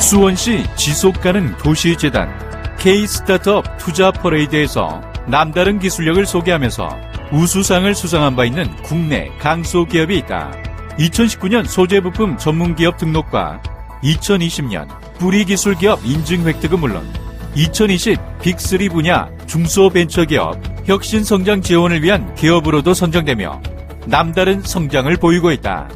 수원시 지속가능 도시재단 K-스타트업 투자 퍼레이드에서 남다른 기술력을 소개하면서 우수상을 수상한 바 있는 국내 강소 기업이 있다. 2019년 소재 부품 전문 기업 등록과 2020년 뿌리 기술 기업 인증 획득은 물론 2020 빅3 분야 중소벤처기업 혁신 성장 지원을 위한 기업으로도 선정되며 남다른 성장을 보이고 있다.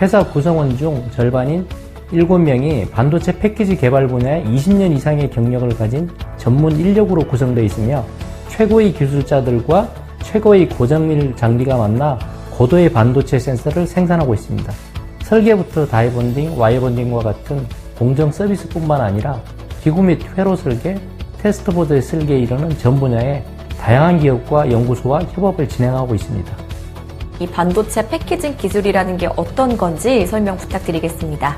회사 구성원 중 절반인 7명이 반도체 패키지 개발 분야에 20년 이상의 경력을 가진 전문 인력으로 구성되어 있으며 최고의 기술자들과 최고의 고정밀 장비가 만나 고도의 반도체 센서를 생산하고 있습니다. 설계부터 다이본딩, 와이본딩과 같은 공정 서비스뿐만 아니라 기구 및 회로 설계, 테스트보드의 설계에 이르는 전 분야의 다양한 기업과 연구소와 협업을 진행하고 있습니다. 이 반도체 패키징 기술이라는 게 어떤 건지 설명 부탁드리겠습니다.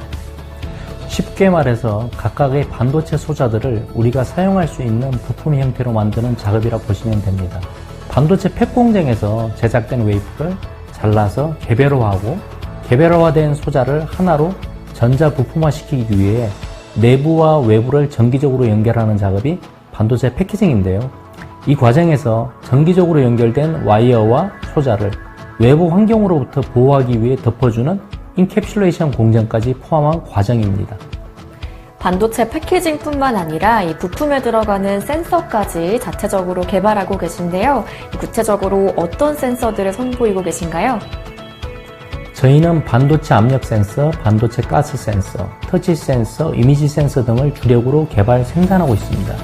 쉽게 말해서 각각의 반도체 소자들을 우리가 사용할 수 있는 부품 형태로 만드는 작업이라 보시면 됩니다. 반도체 팩 공정에서 제작된 웨이프를 잘라서 개별화하고 개별화된 소자를 하나로 전자 부품화 시키기 위해 내부와 외부를 정기적으로 연결하는 작업이 반도체 패키징인데요. 이 과정에서 정기적으로 연결된 와이어와 소자를 외부 환경으로부터 보호하기 위해 덮어주는 인캡슐레이션 공정까지 포함한 과정입니다. 반도체 패키징뿐만 아니라 이 부품에 들어가는 센서까지 자체적으로 개발하고 계신데요. 구체적으로 어떤 센서들을 선보이고 계신가요? 저희는 반도체 압력 센서, 반도체 가스 센서, 터치 센서, 이미지 센서 등을 주력으로 개발 생산하고 있습니다.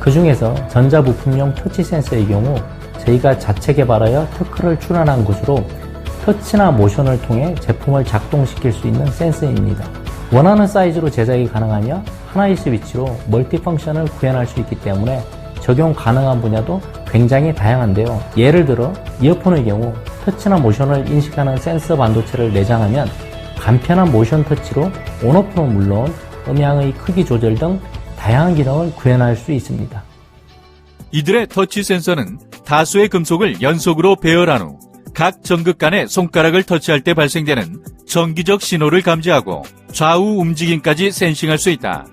그 중에서 전자부품용 터치 센서의 경우 저희가 자체 개발하여 특허를 출원한 것으로 터치나 모션을 통해 제품을 작동시킬 수 있는 센서입니다. 원하는 사이즈로 제작이 가능하며 하나의 스위치로 멀티 펑션을 구현할 수 있기 때문에 적용 가능한 분야도 굉장히 다양한데요. 예를 들어 이어폰의 경우 터치나 모션을 인식하는 센서 반도체를 내장하면 간편한 모션 터치로 온오프는 물론 음향의 크기 조절 등 다양한 기능을 구현할 수 있습니다. 이들의 터치 센서는 다수의 금속을 연속으로 배열한 후 각 전극 간의 손가락을 터치할 때 발생되는 정기적 신호를 감지하고 좌우 움직임까지 센싱할 수 있다.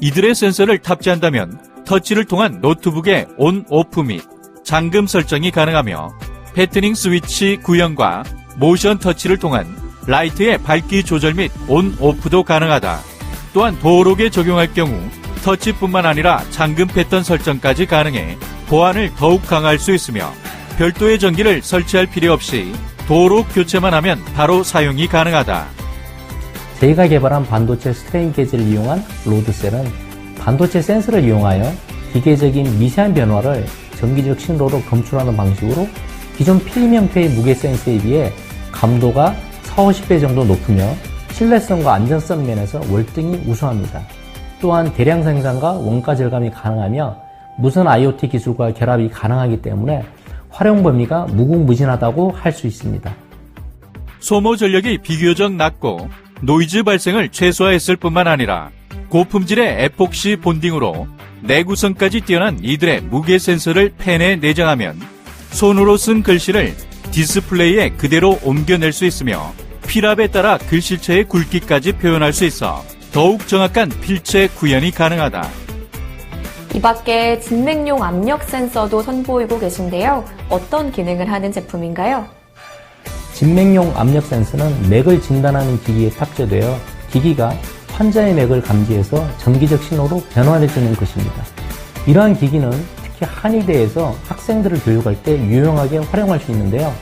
이들의 센서를 탑재한다면 터치를 통한 노트북의 온, 오프 및 잠금 설정이 가능하며 패트닝 스위치 구현과 모션 터치를 통한 라이트의 밝기 조절 및 온, 오프도 가능하다. 또한 도록에 적용할 경우 터치뿐만 아니라 잠금 패턴 설정까지 가능해 보안을 더욱 강화할 수 있으며 별도의 전기를 설치할 필요 없이 도로 교체만 하면 바로 사용이 가능하다. 저희가 개발한 반도체 스트레인 게이지를 이용한 로드셀은 반도체 센서를 이용하여 기계적인 미세한 변화를 전기적 신호로 검출하는 방식으로 기존 필름 형태의 무게 센서에 비해 감도가 4, 50배 정도 높으며 신뢰성과 안전성 면에서 월등히 우수합니다. 또한 대량 생산과 원가 절감이 가능하며 무선 IoT 기술과 결합이 가능하기 때문에 활용 범위가 무궁무진하다고 할 수 있습니다. 소모 전력이 비교적 낮고 노이즈 발생을 최소화했을 뿐만 아니라 고품질의 에폭시 본딩으로 내구성까지 뛰어난 이들의 무게 센서를 펜에 내장하면 손으로 쓴 글씨를 디스플레이에 그대로 옮겨낼 수 있으며 필압에 따라 글씨체의 굵기까지 표현할 수 있어 더욱 정확한 필체 구현이 가능하다. 이 밖에 진맥용 압력 센서도 선보이고 계신데요. 어떤 기능을 하는 제품인가요? 진맥용 압력 센서는 맥을 진단하는 기기에 탑재되어 기기가 환자의 맥을 감지해서 정기적 신호로 변환해주는 것입니다. 이러한 기기는 특히 한의대에서 학생들을 교육할 때 유용하게 활용할 수 있는데요.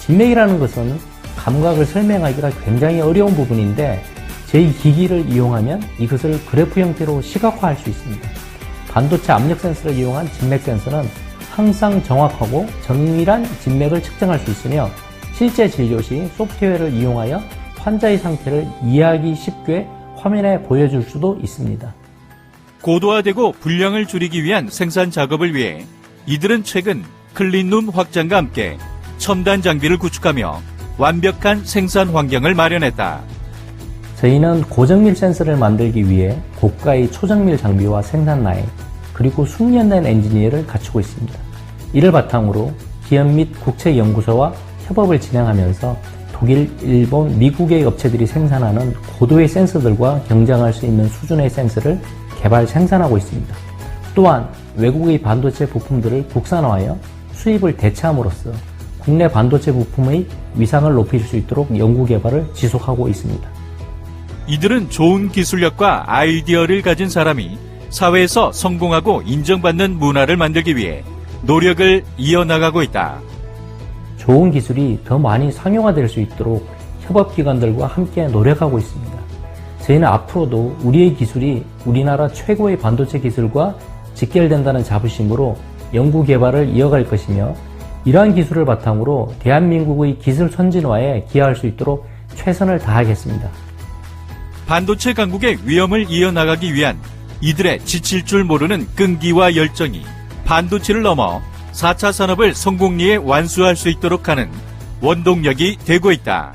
진맥이라는 것은 감각을 설명하기가 굉장히 어려운 부분인데 저희 기기를 이용하면 이것을 그래프 형태로 시각화할 수 있습니다. 반도체 압력 센서를 이용한 진맥 센서는 항상 정확하고 정밀한 진맥을 측정할 수 있으며 실제 진료 시 소프트웨어를 이용하여 환자의 상태를 이해하기 쉽게 화면에 보여줄 수도 있습니다. 고도화되고 분량을 줄이기 위한 생산 작업을 위해 이들은 최근 클린룸 확장과 함께 첨단 장비를 구축하며 완벽한 생산 환경을 마련했다. 저희는 고정밀 센서를 만들기 위해 고가의 초정밀 장비와 생산 라인, 그리고 숙련된 엔지니어를 갖추고 있습니다. 이를 바탕으로 기업 및 국책 연구소와 협업을 진행하면서 독일, 일본, 미국의 업체들이 생산하는 고도의 센서들과 경쟁할 수 있는 수준의 센서를 개발 생산하고 있습니다. 또한 외국의 반도체 부품들을 국산화하여 수입을 대체함으로써 국내 반도체 부품의 위상을 높일 수 있도록 연구 개발을 지속하고 있습니다. 이들은 좋은 기술력과 아이디어를 가진 사람이 사회에서 성공하고 인정받는 문화를 만들기 위해 노력을 이어나가고 있다. 좋은 기술이 더 많이 상용화될 수 있도록 협업기관들과 함께 노력하고 있습니다. 저희는 앞으로도 우리의 기술이 우리나라 최고의 반도체 기술과 직결된다는 자부심으로 연구 개발을 이어갈 것이며 이러한 기술을 바탕으로 대한민국의 기술 선진화에 기여할 수 있도록 최선을 다하겠습니다. 반도체 강국의 위험을 이어나가기 위한 이들의 지칠 줄 모르는 끈기와 열정이 반도체를 넘어 4차 산업을 성공리에 완수할 수 있도록 하는 원동력이 되고 있다.